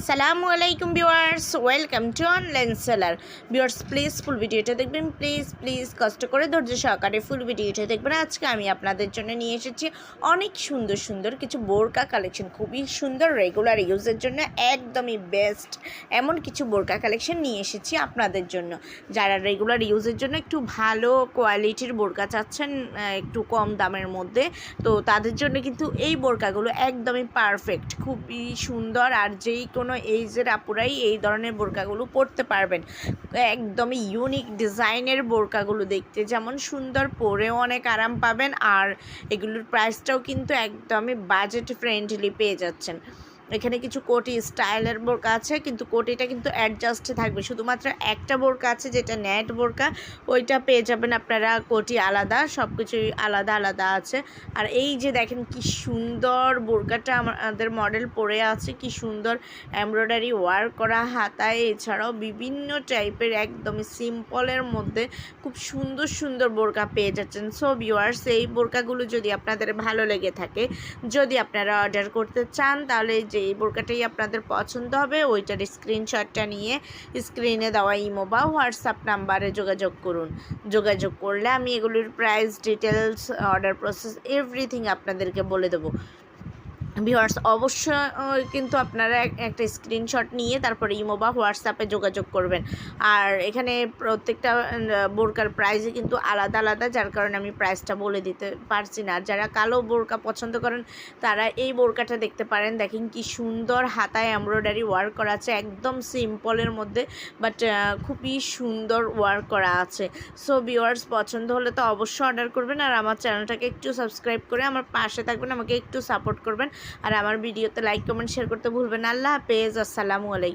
আসসালামু আলাইকুম viewers, welcome to online seller. Viewers please full ভিডিওটা দেখবেন প্লিজ প্লিজ কষ্ট করে ধৈর্য সহকারে ফুল ভিডিওটা দেখবেন। আজকে আমি আপনাদের জন্য নিয়ে এসেছি অনেক সুন্দর সুন্দর কিছু বোরকা কালেকশন খুবই সুন্দর রেগুলার ইউজের জন্য একদমই বেস্ট এমন কিছু বোরকা কালেকশন নিয়ে এসেছি আপনাদের জন্য। যারা রেগুলার ইউজের জন্য একটু ভালো কোয়ালিটির বোরকা চাচ্ছেন একটু কম দামের মধ্যে, তো তাদের জন্য কিন্তু এই বোরকাগুলো একদমই পারফেক্ট খুবই সুন্দর। আর যেই কোনো এইজের আপুরাই এই ধরনের বোরকাগুলো পরতে পারবেন। একদমই ইউনিক ডিজাইনের বোরকাগুলো দেখতে। যেমন সুন্দর পরেও অনেক আরাম পাবেন আর এগুলোর প্রাইসটাও কিন্তু একদমই বাজেট ফ্রেন্ডলি পেয়ে যাচ্ছেন। এখানে কিছু কোটি স্টাইলের বোরকা আছে, কিন্তু কোটিটা কিন্তু অ্যাডজাস্টে থাকবে। শুধুমাত্র একটা বোরকা আছে যেটা নেট বোরকা, ওইটা পেয়ে যাবেন আপনারা কোটি আলাদা সব কিছুই আলাদা আলাদা আছে। আর এই যে দেখেন কি সুন্দর বোরকাটা আমাদের মডেল পরে আছে, কি সুন্দর এমব্রয়ডারি ওয়ার্ক করা হাতায়। এছাড়াও বিভিন্ন টাইপের একদমই সিম্পলের মধ্যে খুব সুন্দর সুন্দর বোরকা পেয়ে যাচ্ছেন। সো ভিউয়ার্স এই বোরকাগুলো যদি আপনাদের ভালো লেগে থাকে, যদি আপনারা অর্ডার করতে চান, তাহলে যে এই বোরকাটাই আপনাদের পছন্দ হবে, ওইটার স্ক্রিনশটটা নিয়ে স্ক্রিনে দেওয়া ইমো বা হোয়াটসঅ্যাপ নাম্বারে যোগাযোগ করুন। যোগাযোগ করলে আমি এগুলির price details order process everything আপনাদেরকে বলে দেবো। ভিউয়ার্স, অবশ্যই কিন্তু আপনারা একটা স্ক্রিনশট নিয়ে তারপরে ইমো বা হোয়াটসঅ্যাপে যোগাযোগ করবেন। আর এখানে প্রত্যেকটা বোরকার প্রাইসই কিন্তু আলাদা আলাদা, যার কারণে আমি প্রাইসটা বলে দিতে পারছি না। যারা কালো বোরকা পছন্দ করেন, তারা এই বোরকাটা দেখতে পারেন। দেখেন কি সুন্দর হাতায় এমব্রয়ডারি ওয়ার্ক করা আছে, একদম সিম্পলের মধ্যে বাট খুবই সুন্দর ওয়ার্ক করা আছে। সো ভিউয়ার্স, পছন্দ হলে তো অবশ্যই অর্ডার করবেন, আর আমার চ্যানেলটাকে একটু সাবস্ক্রাইব করে আমার পাশে থাকবেন, আমাকে একটু সাপোর্ট করবেন। আর আমার ভিডিওতে লাইক কমেন্ট শেয়ার করতে ভুলবেন আল্লাহ হাফেজ আসসালামু আলাইকুম।